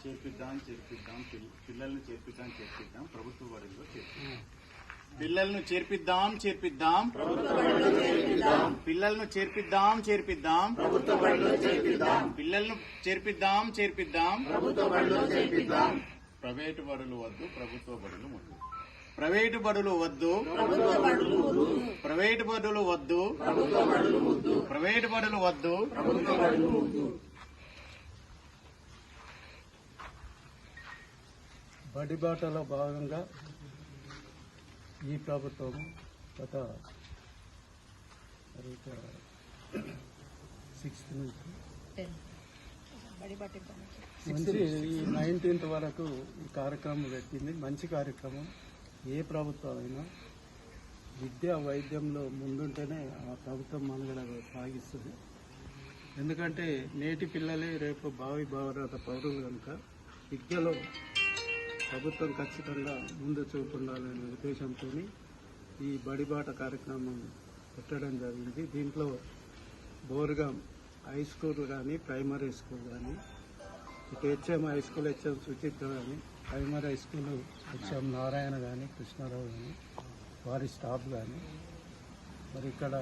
చేర్పిద్దాం చేర్పిద్దాం పిల్లల్ని చేర్పిద్దాం చేర్పిద్దాం ప్రభుత్వ బడిలో చేర్పిద్దాం పిల్లలను చేర్పిద్దాం చేర్పిద్దాం ప్రభుత్వ పిల్లలను చేర్పిద్దాం చేర్పిద్దాం. పిల్లలను చేర్పిద్దాం చేర్పిద్దాం. ప్రైవేటు బడులు వద్దు ప్రభుత్వ బడులు వద్దు ప్రైవేటు బడులు వద్దు. ప్రైవేటు బడులు వద్దు. ప్రైవేటు బడులు వద్దు. బడిబాటలో భాగంగా ఈ ప్రభుత్వం గత సిక్స్త్ నుంచి మంచి ఈ నైన్టీన్త్ వరకు ఈ కార్యక్రమం పెట్టింది. మంచి కార్యక్రమం. ఏ ప్రభుత్వాలైనా విద్య వైద్యంలో ముందుంటేనే ఆ ప్రభుత్వం మనుగడ సాగిస్తుంది. ఎందుకంటే నేటి పిల్లలే రేపు భావి భావరాత పౌరులు కనుక విద్యలో ప్రభుత్వం ఖచ్చితంగా ముందు చూపు ఉండాలనే ఉద్దేశంతో ఈ బడిబాట కార్యక్రమం పెట్టడం జరిగింది. దీంట్లో బోర్గాం హై స్కూల్ కానీ ప్రైమరీ స్కూల్ కానీ ఇటు HM high school HM Suchith కానీ primary high school HM Narayana కానీ కృష్ణారావు కానీ వారి స్టాఫ్ కానీ మరి ఇక్కడ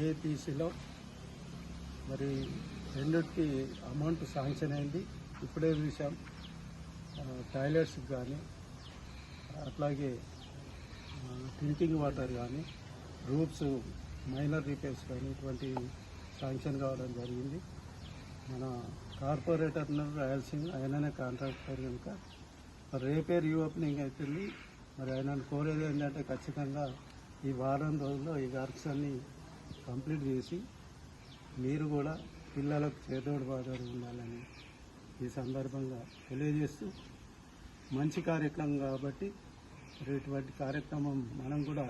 ఏపీసీలో మరి రెండుకి అమౌంట్ శాంక్షన్ అయింది. ఇప్పుడే చూసాం టాయిలెట్స్కి కానీ అట్లాగే డ్రింకింగ్ వాటర్ కానీ రూట్స్ మైనర్ రిపేర్స్ కానీ ఇటువంటి శాంక్షన్ కావడం జరిగింది. మన కార్పొరేటర్ రాయలసీమ ఆయననే కాంట్రాక్టర్ కనుక రేపేర్ రేపే రీఓపెనింగ్ అవుతుంది మరి ఆయన కోరేది ఏంటంటే ఖచ్చితంగా ఈ వారం రోజుల్లో ఈ వర్క్స్ అన్ని కంప్లీట్ చేసి మీరు కూడా పిల్లలకు చేదోడు బాదోడు ఉండాలని ఈ సందర్భంగా తెలియజేస్తూ మంచి కార్యక్రమం కాబట్టి ఇటువంటి కార్యక్రమం మనం కూడా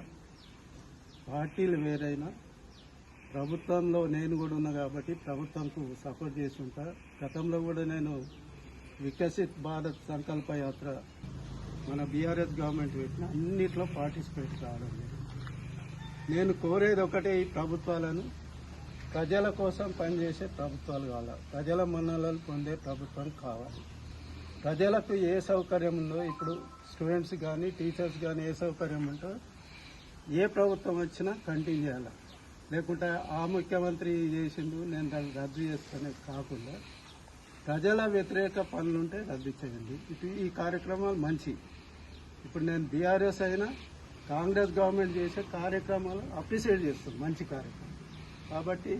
పార్టీలు వేరైనా ప్రభుత్వంలో నేను కూడా ఉన్నా కాబట్టి ప్రభుత్వంకు సపోర్ట్ చేసి ఉంటా గతంలో కూడా నేను వికసిత్ భారత్ సంకల్ప యాత్ర మన బీఆర్ఎస్ గవర్నమెంట్ పెట్టిన అన్నిట్లో పార్టిసిపేట్ కావడం నేను కోరేది ఒకటే ఈ ప్రభుత్వాలను ప్రజల కోసం పనిచేసే ప్రభుత్వాలు కావాలి? ప్రజల మన్నలను పొందే ప్రభుత్వం కావాలి. ప్రజలకు ఏ సౌకర్యం ఉందో ఇప్పుడు స్టూడెంట్స్ కానీ టీచర్స్ కానీ ఏ సౌకర్యం ఉందో ఏ ప్రభుత్వం వచ్చినా కంటిన్యూ చేయాలి. లేకుంటే ఆ ముఖ్యమంత్రి చేసిండు నేను దాన్ని రద్దు చేస్తానే కాకుండా ప్రజల వ్యతిరేక పనులుంటే రద్దు చేయండి. ఇటు ఈ కార్యక్రమాలు మంచి. ఇప్పుడు నేను బీఆర్ఎస్ అయినా కాంగ్రెస్ గవర్నమెంట్ చేసే కార్యక్రమాలు అప్రిషియేట్ చేస్తాను మంచి కార్యక్రమం. కాబట్టి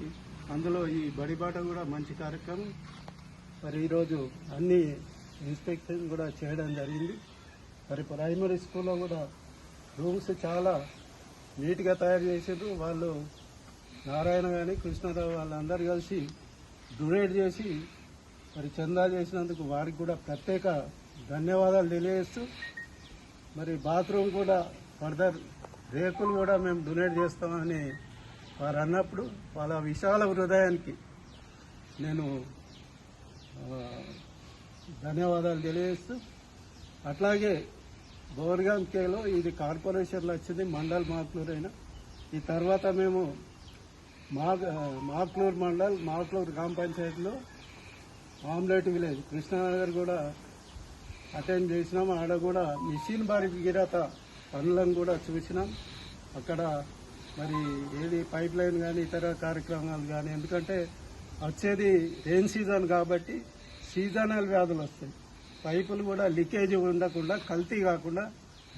అందులో ఈ బడిబాట కూడా మంచి కార్యక్రమం. మరి ఈరోజు అన్ని ఇన్స్పెక్షన్ కూడా చేయడం జరిగింది. మరి ప్రైమరీ స్కూల్లో కూడా రూమ్స్ చాలా నీట్గా తయారు చేసారు వాళ్ళు నారాయణ కానీ కృష్ణారావు వాళ్ళందరూ కలిసి డొనేట్ చేసి మరి చందా చేసినందుకు వారికి కూడా ప్రత్యేక ధన్యవాదాలు తెలియజేస్తూ మరి బాత్రూమ్ కూడా ఫర్దర్ రేకులు కూడా మేము డొనేట్ చేస్తామని వారు అన్నప్పుడు వాళ్ళ విశాల హృదయానికి నేను ధన్యవాదాలు తెలియజేస్తూ అట్లాగే బోర్గాం కేలో ఇది కార్పొరేషన్లో వచ్చింది మండల్ మాక్లూర్ అయినా. ఈ తర్వాత మేము మా మాక్లూర్ మండల్ మాక్లూర్ గ్రామ పంచాయతీలో ఆమ్లెట్ విలేజ్ కృష్ణానగర్ కూడా అటెండ్ చేసినాం. ఆడ కూడా మిషన్ బారి గిరాత పనులను కూడా చూసినాం. అక్కడ మరి ఏది పైప్ లైన్ కానీ ఇతర కార్యక్రమాలు కానీ ఎందుకంటే వచ్చేది రెయిన్ సీజన్ కాబట్టి సీజనల్ వ్యాధులు వస్తాయి. పైపులు కూడా లీకేజ్ ఉండకుండా కల్తీ కాకుండా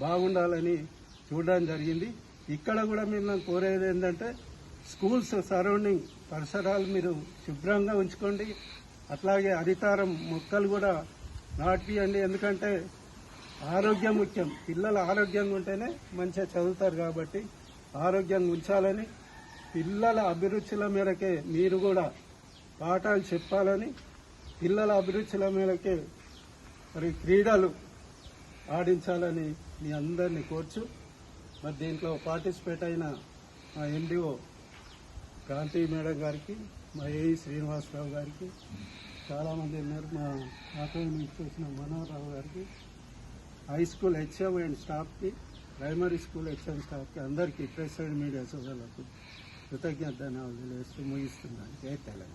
బాగుండాలని చూడడం జరిగింది. ఇక్కడ కూడా మేము కోరేది ఏంటంటే స్కూల్స్ సరౌండింగ్ పరిసరాలు మీరు శుభ్రంగా ఉంచుకోండి. అట్లాగే హరితారం మొక్కలు కూడా నాటియండి ఎందుకంటే ఆరోగ్యం ముఖ్యం. పిల్లలు ఆరోగ్యంగా ఉంటేనే మంచిగా చదువుతారు కాబట్టి ఆరోగ్యంగా ఉంచాలని పిల్లల అభిరుచుల మేరకే మీరు కూడా పాఠాలు చెప్పాలని పిల్లల అభిరుచుల మేరకే మరి క్రీడలు ఆడించాలని మీ అందరినీ కోర్చు. మరి దీంట్లో పార్టిసిపేట్ అయిన మా ఎండిఓ కాంతి మేడం గారికి మా ఏఈ శ్రీనివాసరావు గారికి చాలామంది ఉన్నారు. మా ఆటో నుంచి చూసిన మనోహరరావు గారికి హై స్కూల్ హెచ్ఎం అండ్ స్టాఫ్కి ప్రైమరీ స్కూల్ హెచ్ఎం స్టాఫ్కి అందరికీ ప్రెస్ అండ్ మీడియా సోదరులకు కృతజ్ఞత ధన్యవాదాలు వేస్తూ ముగిస్తున్నాను. జై తెలంగాణ.